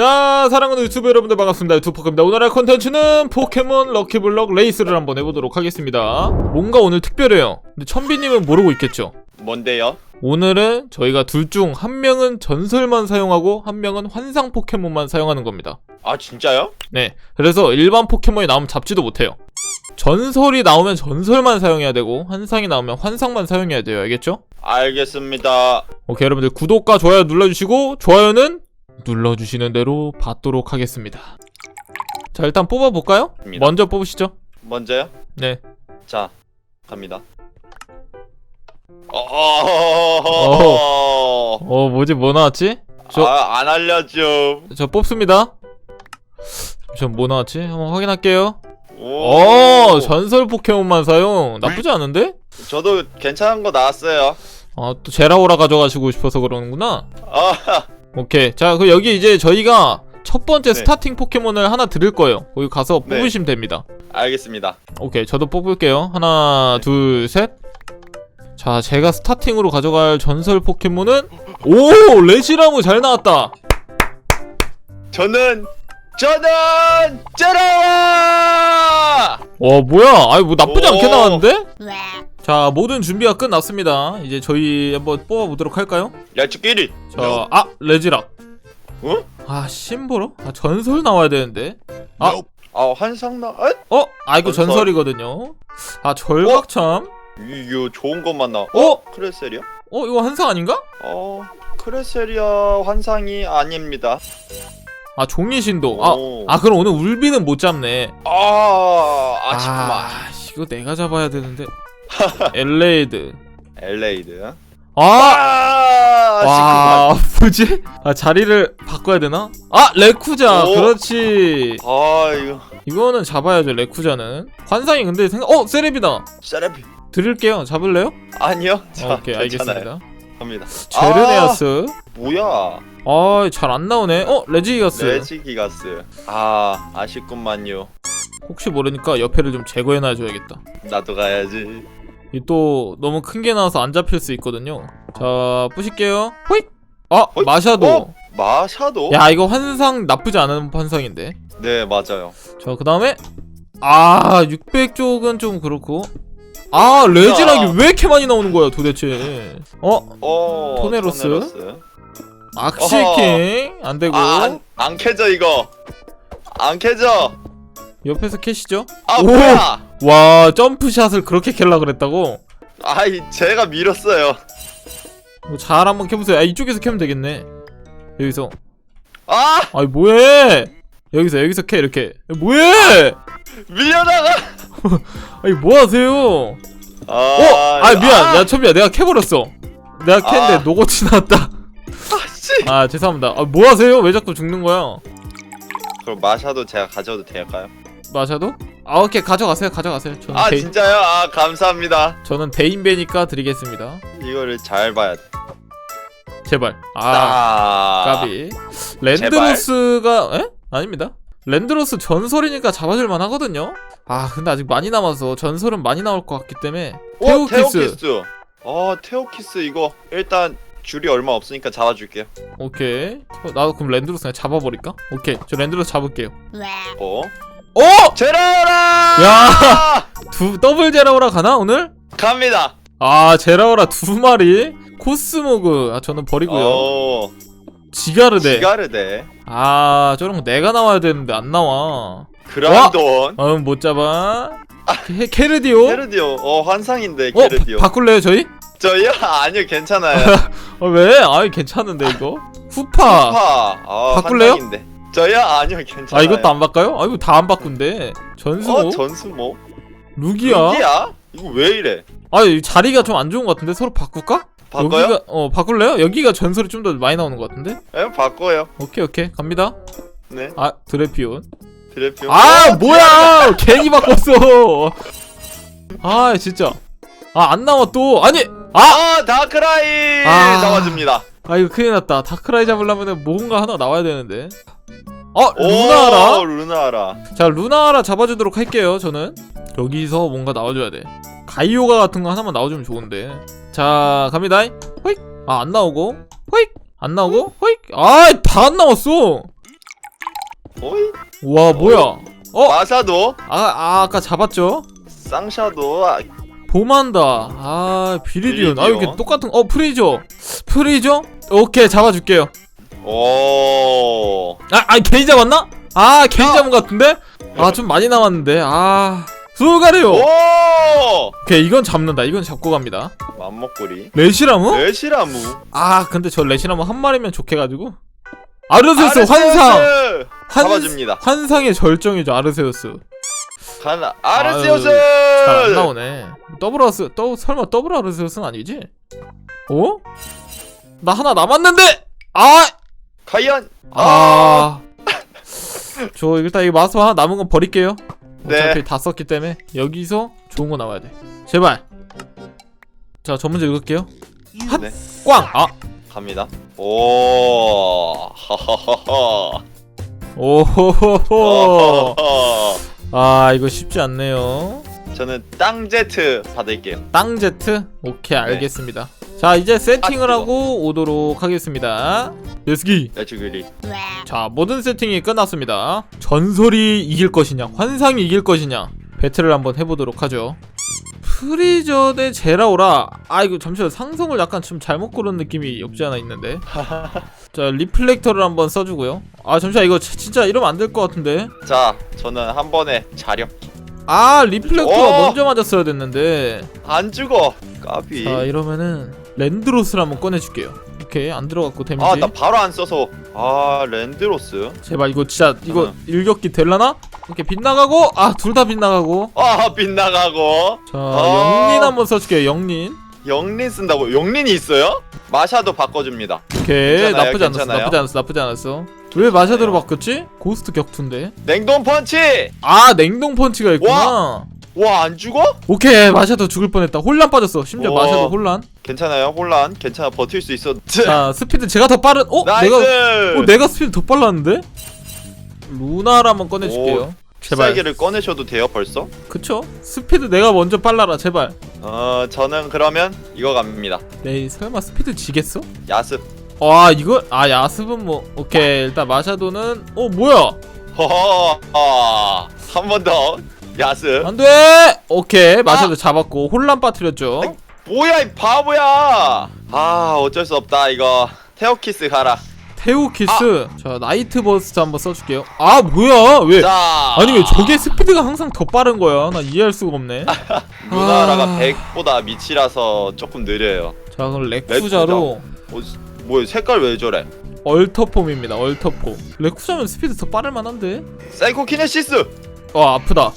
자 사랑하는 유튜브 여러분들 반갑습니다. 유튜브입니다. 오늘의 컨텐츠는 포켓몬 럭키블럭 레이스를 한번 해보도록 하겠습니다. 뭔가 오늘 특별해요. 근데 천비님은 모르고 있겠죠? 뭔데요? 오늘은 저희가 둘 중 한 명은 전설만 사용하고 한 명은 환상 포켓몬만 사용하는 겁니다. 아 진짜요? 네. 그래서 일반 포켓몬이 나오면 잡지도 못해요. 전설이 나오면 전설만 사용해야 되고 환상이 나오면 환상만 사용해야 돼요. 알겠죠? 알겠습니다. 오케이 여러분들 구독과 좋아요 눌러주시고 좋아요는 눌러주시는 대로 받도록 하겠습니다 자 일단 뽑아볼까요? 입니다. 먼저 뽑으시죠 먼저요? 네 자 갑니다. 어. 어 뭐지 뭐 나왔지? 저- 아 안 알려줌. 저 뽑습니다 전 뭐 나왔지? 한번 확인할게요 오. 어 전설 포켓몬만 사용 나쁘지 않은데? 저도 괜찮은 거 나왔어요. 아 또 제라오라 가져가시고 싶어서 그러는구나 아 오케이 자 그럼 여기 이제 저희가 첫 번째 네. 스타팅 포켓몬을 하나 드릴 거예요 거기 가서 네. 뽑으시면 됩니다 알겠습니다. 오케이 저도 뽑을게요 하나 네. 둘셋자 제가 스타팅으로 가져갈 전설 포켓몬은 오 레지라무 잘 나왔다 저는 저는 짜라. 와 뭐야 아이 뭐 나쁘지 않게 오. 나왔는데 자 모든 준비가 끝났습니다 이제 저희 한번 뽑아보도록 할까요 야채끼리. 자 아 레지락 어? 아 심보로 아 전설 나와야 되는데 아. 아 환상 나. 아, 어? 아 이거 전설? 전설이거든요 아 절박참 이거 좋은 것만 나. 어? 크레세리아? 어 이거 환상 아닌가? 어 크레세리아 환상이 아닙니다. 아 종이신도 아, 오. 아 그럼 오늘 울비는 못 잡네 아 아쉽구만. 아 이거 내가 잡아야 되는데 엘레이드 엘레이드. 아! 아와 아쉽구만. 뭐지? 아 자리를 바꿔야 되나? 아 레쿠자 오. 그렇지 아 이거 이거는 잡아야죠 레쿠자는 환상이 근데 생각 어 세레비다 세레비. 드릴게요 잡을래요? 아니요. 자, 오케이 괜찮아요. 알겠습니다 갑니다. 제르네아스 아, 뭐야? 아 잘 안 나오네 어 레지기가스 레지기가스. 아 아쉽구만요. 혹시 모르니까 옆에를 좀 제거해 놔 줘야겠다 나도 가야지. 이또 너무 큰 게 나와서 안 잡힐 수 있거든요 자 뿌실게요 호잇 아 호잇. 마샤도 어? 마샤도? 야 이거 환상 나쁘지 않은 환상인데 네 맞아요. 자 그 다음에 아 600쪽은 좀 그렇고 아 레지락이 왜 이렇게 많이 나오는 거야 도대체 어 어 토네로스? 토네로스. 악실킹 안되고 아 안 안 캐져 이거. 안 캐져. 옆에서 캐시죠 아 오! 뭐야? 와 점프샷을 그렇게 캘라 그랬다고? 아이 제가 밀었어요. 뭐잘 한번 캐보세요. 아 이쪽에서 캐면 되겠네. 여기서. 아! 아이 뭐해? 여기서 여기서 캐 이렇게. 뭐해? 밀려나가. 아니 뭐하세요? 아, 어? 아 미안. 아, 야 천비야 내가 캐버렸어. 내가 캤는데 아. 노고치 나왔다. 아, 씨. 아 죄송합니다. 아 뭐하세요? 왜 자꾸 죽는 거야? 그럼 마샤도 제가 가져도 될까요? 마샤도? 아 오케이 가져가세요 가져가세요 저는 아 베인 진짜요? 아 감사합니다. 저는 베인배니까 드리겠습니다 이거를 잘 봐야 돼. 제발 아 아, 까비 랜드로스가 에? 아닙니다 랜드로스 전설이니까 잡아줄 만 하거든요 아 근데 아직 많이 남아서 전설은 많이 나올 것 같기 때문에 오, 테오키스 테오키스. 어 테오키스 이거 일단 줄이 얼마 없으니까 잡아줄게요. 오케이 어, 나도 그럼 랜드로스 그냥 잡아버릴까? 오케이 저 랜드로스 잡을게요 어? 어! 제라오라! 야! 두 더블 제라오라 가나 오늘? 갑니다. 아 제라오라 두 마리 코스모그 아 저는 버리고요 어, 지가르데 지가르데, 아 저런 거 내가 나와야 되는데 안 나와 그란돈, 어못 음, 잡아 케, 케르디오? 케르디오. 어 환상인데 어? 케르디오. 바, 바꿀래요 저희? 저요? 아니요 괜찮아요. 어 왜? 아이 괜찮은데 이거 후파 파. 아, 바꿀래요? 환상인데. 저요? 아니요 괜찮아요. 아 이것도 안 바꿔요? 아 이거 다 안 바꾼대 전수모? 어 전수 뭐? 루기야? 루기야? 이거 왜 이래? 아이 자리가 좀 안 좋은 것 같은데 서로 바꿀까? 바꿔요? 여기가 어 바꿀래요? 여기가 전설이 좀 더 많이 나오는 것 같은데? 예, 바꿔요. 오케이 오케이 갑니다 네, 아 드레피온 드래피오. 아 뭐야 괜히 바꿨어 아 진짜 아 안 나와 또 아니 아! 아 다크라이 아. 잡아줍니다. 아 이거 큰일 났다. 다크라이 잡으려면 뭔가 하나 나와야 되는데. 어 오, 루나라? 루나라. 자 루나라 잡아주도록 할게요 저는. 여기서 뭔가 나와줘야 돼. 가이오가 같은 거 하나만 나와주면 좋은데. 자 갑니다. 호익 아 안 나오고. 호익 안 나오고? 호익 아다 안 나왔어! 오이 와 뭐야? 어? 마사도? 아, 아 아까 잡았죠? 쌍샤도? 아, 봄한다. 아 비리디온 아 비리디온. 이게 똑같은 어 프리저. 프리저? 오케이 잡아줄게요 오 아, 아 괜히 잡았나? 아 괜히 야. 잡은 것 같은데? 아 좀 많이 남았는데 아 수가래요 오! 오케이 이건 잡는다 이건 잡고 갑니다 맘먹구리 레시라무? 레시라무 아 근데 저 레시라무 한 마리면 좋게가지고 아르세우스 환상 아르세우스! 환, 잡아줍니다 환상의 절정이죠 아르세우스 가나 아르세우스 잘 안 나오네 더블 아스 더 설마 더블 아르세우스는 아니지? 어? 나 하나 남았는데 아! 과연 아. 저 일단 이 마스 하나 남은 건 버릴게요. 네. 어차피 다 썼기 때문에 여기서 좋은 거 나와야 돼. 제발. 자, 저 문제 읽을게요. 핫! 네 꽝! 아! 갑니다 오 하하하하 오호호호. 어허허. 아, 이거 쉽지 않네요. 저는 땅제트 받을게요 땅제트? 오케이, 알겠습니다. 자, 이제 세팅을 아, 하고 오도록 하겠습니다. 렛츠기! 레츠그리 자, 모든 세팅이 끝났습니다. 전설이 이길 것이냐, 환상이 이길 것이냐, 배틀을 한번 해보도록 하죠. 프리저 대 제라오라. 아, 이거 잠시만 상성을 약간 좀 잘못 고른 느낌이 없지 않아 있는데. 자, 리플렉터를 한번 써주고요. 아, 잠시만 이거 지- 진짜 이러면 안 될 것 같은데. 자 저는 한 번에 자력 아, 리플렉터가 오! 먼저 맞았어야 됐는데. 안 죽어 까비 자, 이러면은 랜드로스를 한번 꺼내줄게요. 오케이, 안 들어갔고 데미지. 아 나 바로 안 써서 아 랜드로스 제발 이거 진짜 이거 어. 일격기 될라나? 이렇게 빗나가고 아 둘 다 빗나가고 아 빗나가고 자 어. 영린 한번 써줄게요 영린 영린 쓴다고 영린이 있어요? 마샤도 바꿔줍니다 오케이 괜찮아요, 나쁘지 않았어 괜찮아요? 나쁘지 않았어 나쁘지 않았어 왜 마샤도로 바꿨지? 고스트 격투인데 냉동 펀치 아 냉동 펀치가 있구나 와 안 죽어? 오케이 마샤도 죽을 뻔했다 혼란 빠졌어 심지어 우와. 마샤도 혼란 괜찮아요? 혼란? 괜찮아? 버틸 수 있어? 자. 스피드 제가 더 빠른 어? 나이스! 내가 어, 내가 스피드 더 빨랐는데? 루나를 한번 꺼내줄게요. 제발. 필살기를 꺼내셔도 돼요 벌써? 그쵸? 스피드 내가 먼저 빨라라 제발. 어 저는 그러면 이거 갑니다. 에이 설마 스피드 지겠어? 야습. 와 이거 아 야습은 뭐 오케이. 일단 마샤도는 어 뭐야? 허허 아, 한번 더. 야습. 안돼! 오케이. 마샤도 잡았고 혼란 빠뜨렸죠. 뭐야 이 바보야. 아 어쩔 수 없다 이거. 테오키스 가라. 테오키스? 자 나이트 버스트 한번 써줄게요. 아 뭐야? 왜? 자. 아니 왜 저게 스피드가 항상 더 빠른 거야? 나 이해할 수가 없네. 루나라가 아. 100보다 미치라서 조금 느려요. 자 그럼 레쿠자로. 어, 뭐야 색깔 왜 저래? 얼터폼입니다 얼터폼. 레쿠자면 스피드 더 빠를 만한데? 사이코키네시스! 어 아프다.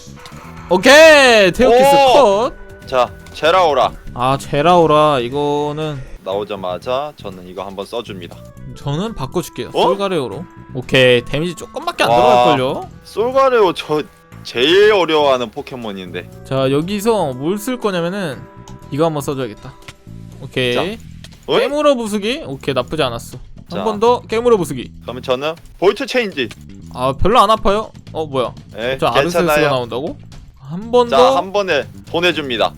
오케이! 테오키스 오. 컷아 자 제라오라. 제라오라. 이거는 나오자마자 저는 이거 한번 써줍니다. 저는 바꿔줄게요. 어? 솔가레오로. 오케이. 데미지 조금밖에 안 와. 들어갈걸요? 솔가레오 저 제일 어려워하는 포켓몬인데. 자 여기서 뭘 쓸 거냐면은 이거 한번 써줘야겠다. 오케이. 자, 어이? 깨물어 부수기? 오케이 나쁘지 않았어. 자. 한 번 더 깨물어 부수기. 그러면 저는 볼트 체인지. 아 별로 안 아파요? 어 뭐야? 예, 저 아르세스가 괜찮아요. 나온다고? 한번 더? 자한 번에 보내줍니다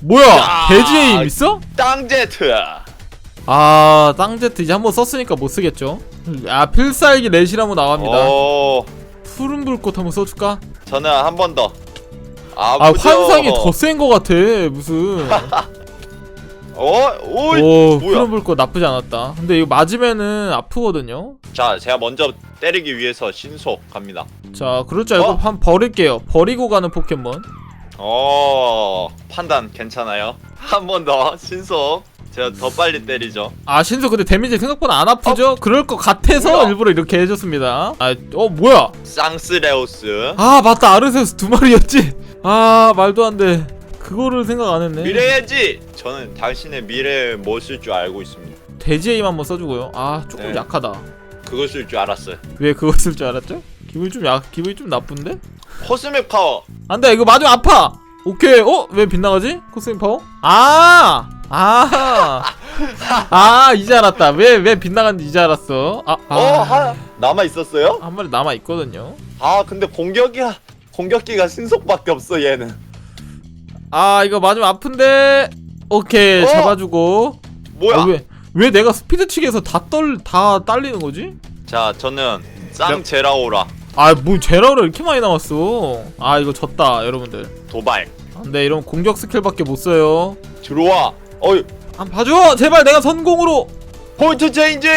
뭐야? 자. 돼지의 힘 있어? 땅제트 아 땅제트 이제 한번 썼으니까 못 쓰겠죠. 아 필살기 레시라모 나갑니다. 오. 푸른 불꽃 한번 써줄까? 저는 한 번 더. 아 아프죠? 환상이 더 센 거 같아 무슨. 어? 오이 오 뭐야? 푸른 불꽃 나쁘지 않았다. 근데 이거 맞으면은 아프거든요. 자 제가 먼저 때리기 위해서 신속 갑니다. 자 그럴 줄 알고 어? 한 버릴게요. 버리고 가는 포켓몬 어 판단 괜찮아요? 한 번 더 신속. 제가 더 빨리 때리죠. 아 신소 근데 데미지 생각보다 안 아프죠? 그럴 것 같아서 뭐야? 일부러 이렇게 해줬습니다. 아어 뭐야? 쌍스레오스. 아 맞다. 아르세우스 두 마리였지? 아 말도 안돼. 그거를 생각 안 했네. 미래의지! 저는 당신의 미래에 뭐쓸줄 알고 있습니다. 돼지의 힘 한번 써주고요. 아 조금 네. 약하다. 그거 쓸줄 알았어요. 왜 그거 쓸 줄 알았죠? 기분이 좀 약, 기분이 좀 나쁜데? 코스믹 파워 안돼 이거 맞으면 아파 오케이 어? 왜 빗나가지? 코스인 파워? 아! 아! 아 이제 알았다 왜 왜 빗나갔는지 이제 알았어 아, 아. 어 하, 남아 있었어요? 한 마리 남아있거든요 아 근데 공격이야 공격기가 신속밖에 없어 얘는 아 이거 맞으면 아픈데 오케이 어? 잡아주고 뭐야 어, 왜, 왜 내가 스피드 측에서 다 떨 다 딸리는 거지? 자 저는 쌍 제라오라 아뭐 제라우라 이렇게 많이 나왔어. 아 이거 졌다 여러분들. 도발. 안돼 이런 공격 스킬밖에 못 써요. 들어와. 어이. 한 봐줘! 제발 내가 선공으로! 포인트 체인지!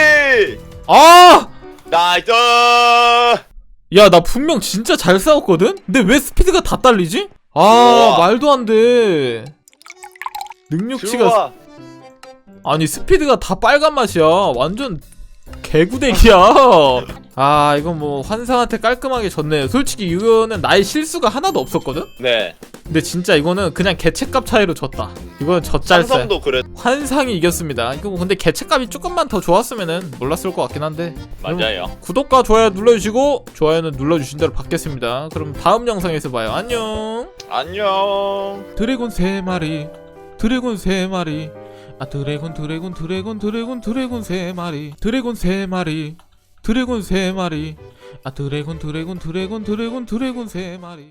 아! 나이스! 야 나 분명 진짜 잘 싸웠거든? 근데 왜 스피드가 다 딸리지? 아 우와. 말도 안돼. 능력치가 들어와. 아니 스피드가 다 빨간 맛이야. 완전 개구대기야. 아 이건 뭐 환상한테 깔끔하게 졌네 솔직히 이거는 나의 실수가 하나도 없었거든? 네. 근데 진짜 이거는 그냥 개체값 차이로 졌다. 이거는 젖잘싸 삼성도 그래. 환상이 이겼습니다. 이거 뭐 근데 개체값이 조금만 더 좋았으면은 몰랐을 것 같긴 한데. 맞아요. 구독과 좋아요 눌러주시고 좋아요는 눌러주신 대로 받겠습니다. 그럼 다음 영상에서 봐요. 안녕. 안녕. 드래곤 세 마리. 드래곤 세 마리 아 드래곤 드래곤 드래곤 드래곤 드래곤 세 마리. 드래곤 세 마리. 드래곤 세 마리. 아 드래곤 드래곤 드래곤 드래곤 드래곤 세 마리